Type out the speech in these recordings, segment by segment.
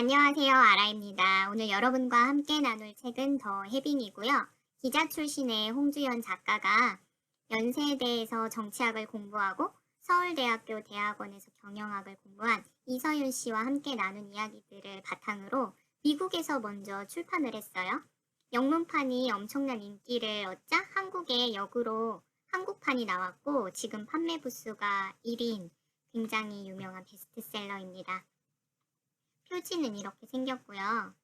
안녕하세요. 아라입니다. 오늘 여러분과 함께 나눌 책은 더 해빙이고요. 기자 출신의 홍주연 작가가 연세대에서 정치학을 공부하고 서울대학교 대학원에서 경영학을 공부한 이서윤 씨와 함께 나눈 이야기들을 바탕으로 미국에서 먼저 출판을 했어요. 영문판이 엄청난 인기를 얻자 한국의 역으로 한국판이 나왔고 지금 판매 부수가 1위인 굉장히 유명한 베스트셀러입니다. 표지는 이렇게 생겼고요.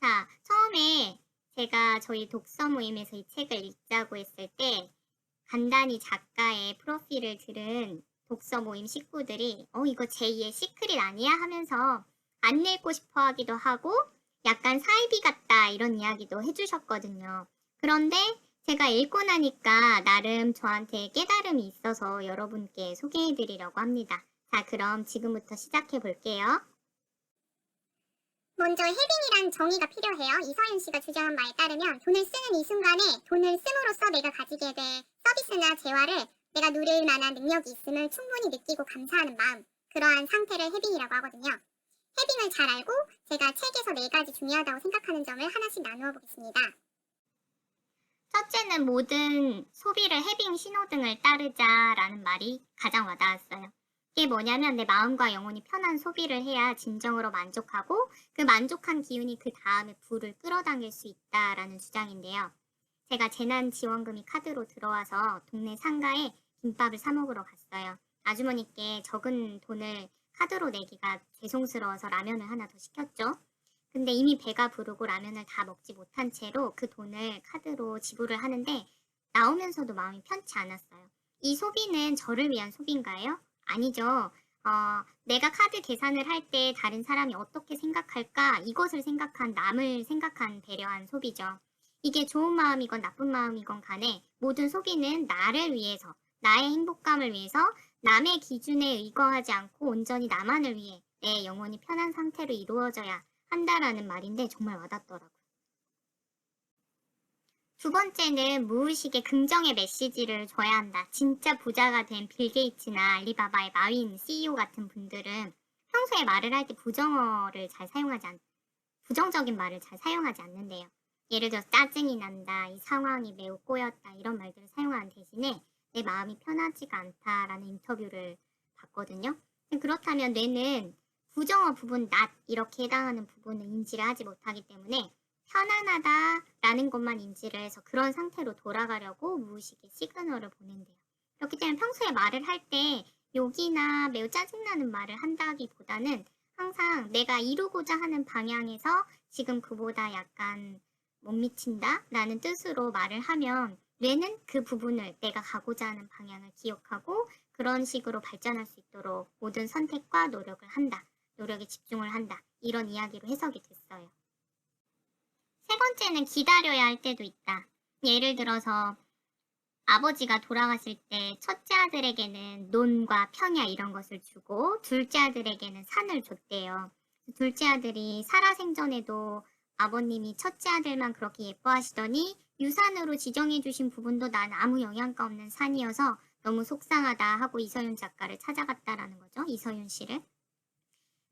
자, 처음에 제가 저희 독서 모임에서 이 책을 읽자고 했을 때 간단히 작가의 프로필을 들은 독서 모임 식구들이 어 이거 제2의 시크릿 아니야 하면서 안 읽고 싶어 하기도 하고 약간 사이비 같다 이런 이야기도 해주셨거든요. 그런데 제가 읽고 나니까 나름 저한테 깨달음이 있어서 여러분께 소개해드리려고 합니다. 자, 그럼 지금부터 시작해 볼게요. 먼저 해빙이란 정의가 필요해요. 이서윤 씨가 주장한 바에 따르면 돈을 쓰는 이 순간에 돈을 씀으로써 내가 가지게 될 서비스나 재화를 내가 누릴 만한 능력이 있음을 충분히 느끼고 감사하는 마음. 그러한 상태를 해빙이라고 하거든요. 해빙을 잘 알고 제가 책에서 네 가지 중요하다고 생각하는 점을 하나씩 나누어 보겠습니다. 첫째는 모든 소비를 해빙 신호등을 따르자라는 말이 가장 와닿았어요. 이게 뭐냐면 내 마음과 영혼이 편한 소비를 해야 진정으로 만족하고 그 만족한 기운이 그 다음에 부를 끌어당길 수 있다라는 주장인데요. 제가 재난지원금이 카드로 들어와서 동네 상가에 김밥을 사 먹으러 갔어요. 아주머니께 적은 돈을 카드로 내기가 죄송스러워서 라면을 하나 더 시켰죠. 근데 이미 배가 부르고 라면을 다 먹지 못한 채로 그 돈을 카드로 지불을 하는데 나오면서도 마음이 편치 않았어요. 이 소비는 저를 위한 소비인가요? 아니죠. 어, 내가 카드 계산을 할 때 다른 사람이 어떻게 생각할까? 이것을 생각한 남을 생각한 배려한 소비죠. 이게 좋은 마음이건 나쁜 마음이건 간에 모든 소비는 나를 위해서, 나의 행복감을 위해서 남의 기준에 의거하지 않고 온전히 나만을 위해 내 영혼이 편한 상태로 이루어져야 한다라는 말인데 정말 와닿더라고요. 두 번째는 무의식의 긍정의 메시지를 줘야 한다. 진짜 부자가 된 빌 게이츠나 알리바바의 마윈 CEO 같은 분들은 평소에 말을 할 때 부정어를 잘 사용하지 않, 부정적인 말을 잘 사용하지 않는데요. 예를 들어 짜증이 난다, 이 상황이 매우 꼬였다 이런 말들을 사용하는 대신에 내 마음이 편하지가 않다라는 인터뷰를 봤거든요. 그렇다면 뇌는 부정어 부분 낫 이렇게 해당하는 부분을 인지를 하지 못하기 때문에 편안하다라는 것만 인지를 해서 그런 상태로 돌아가려고 무의식의 시그널을 보낸대요. 그렇기 때문에 평소에 말을 할 때 욕이나 매우 짜증나는 말을 한다기보다는 항상 내가 이루고자 하는 방향에서 지금 그보다 약간 못 미친다 라는 뜻으로 말을 하면 뇌는 그 부분을 내가 가고자 하는 방향을 기억하고 그런 식으로 발전할 수 있도록 모든 선택과 노력을 한다. 노력에 집중을 한다. 이런 이야기로 해석이 됐어요. 세 번째는 기다려야 할 때도 있다. 예를 들어서 아버지가 돌아갔을 때 첫째 아들에게는 논과 평야 이런 것을 주고 둘째 아들에게는 산을 줬대요. 둘째 아들이 살아생전에도 아버님이 첫째 아들만 그렇게 예뻐하시더니 유산으로 지정해 주신 부분도 난 아무 영향가 없는 산이어서 너무 속상하다 하고 이서윤 작가를 찾아갔다라는 거죠. 이서윤 씨를.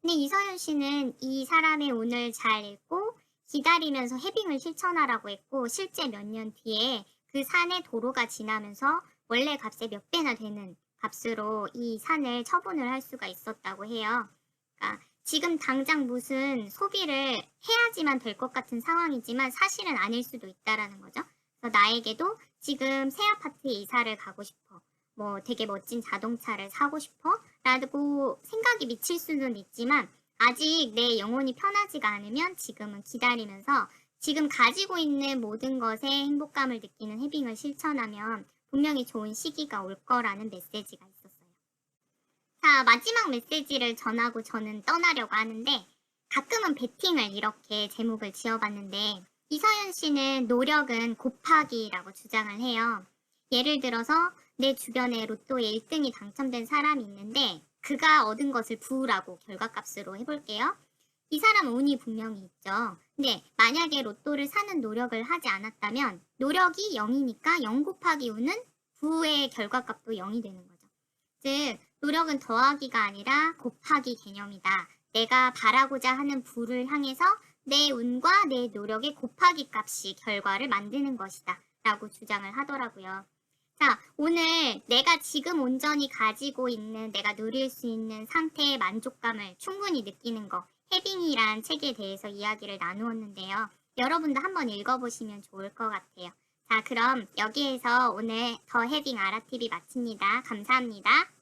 근데 이서윤 씨는 이 사람의 운을 잘 읽고 기다리면서 해빙을 실천하라고 했고 실제 몇 년 뒤에 그 산에 도로가 지나면서 원래 값의 몇 배나 되는 값으로 이 산을 처분을 할 수가 있었다고 해요. 그러니까 지금 당장 무슨 소비를 해야지만 될 것 같은 상황이지만 사실은 아닐 수도 있다라는 거죠. 그래서 나에게도 지금 새 아파트에 이사를 가고 싶어. 뭐 되게 멋진 자동차를 사고 싶어? 라고 생각이 미칠 수는 있지만 아직 내 영혼이 편하지가 않으면 지금은 기다리면서 지금 가지고 있는 모든 것에 행복감을 느끼는 해빙을 실천하면 분명히 좋은 시기가 올 거라는 메시지가 있었어요. 자, 마지막 메시지를 전하고 저는 떠나려고 하는데 가끔은 베팅을 이렇게 제목을 지어봤는데 이서연 씨는 노력은 곱하기라고 주장을 해요. 예를 들어서 내 주변에 로또에 1등이 당첨된 사람이 있는데 그가 얻은 것을 부으라고 결과값으로 해볼게요. 이 사람 운이 분명히 있죠. 근데 만약에 로또를 사는 노력을 하지 않았다면 노력이 0이니까 0 곱하기 운은 부의 결과값도 0이 되는 거죠. 즉 노력은 더하기가 아니라 곱하기 개념이다. 내가 바라고자 하는 부를 향해서 내 운과 내 노력의 곱하기 값이 결과를 만드는 것이다. 라고 주장을 하더라고요. 자, 오늘 내가 지금 온전히 가지고 있는 내가 누릴 수 있는 상태의 만족감을 충분히 느끼는 거, 해빙이란 책에 대해서 이야기를 나누었는데요. 여러분도 한번 읽어보시면 좋을 것 같아요. 자, 그럼 여기에서 오늘 더 해빙 아라TV 마칩니다. 감사합니다.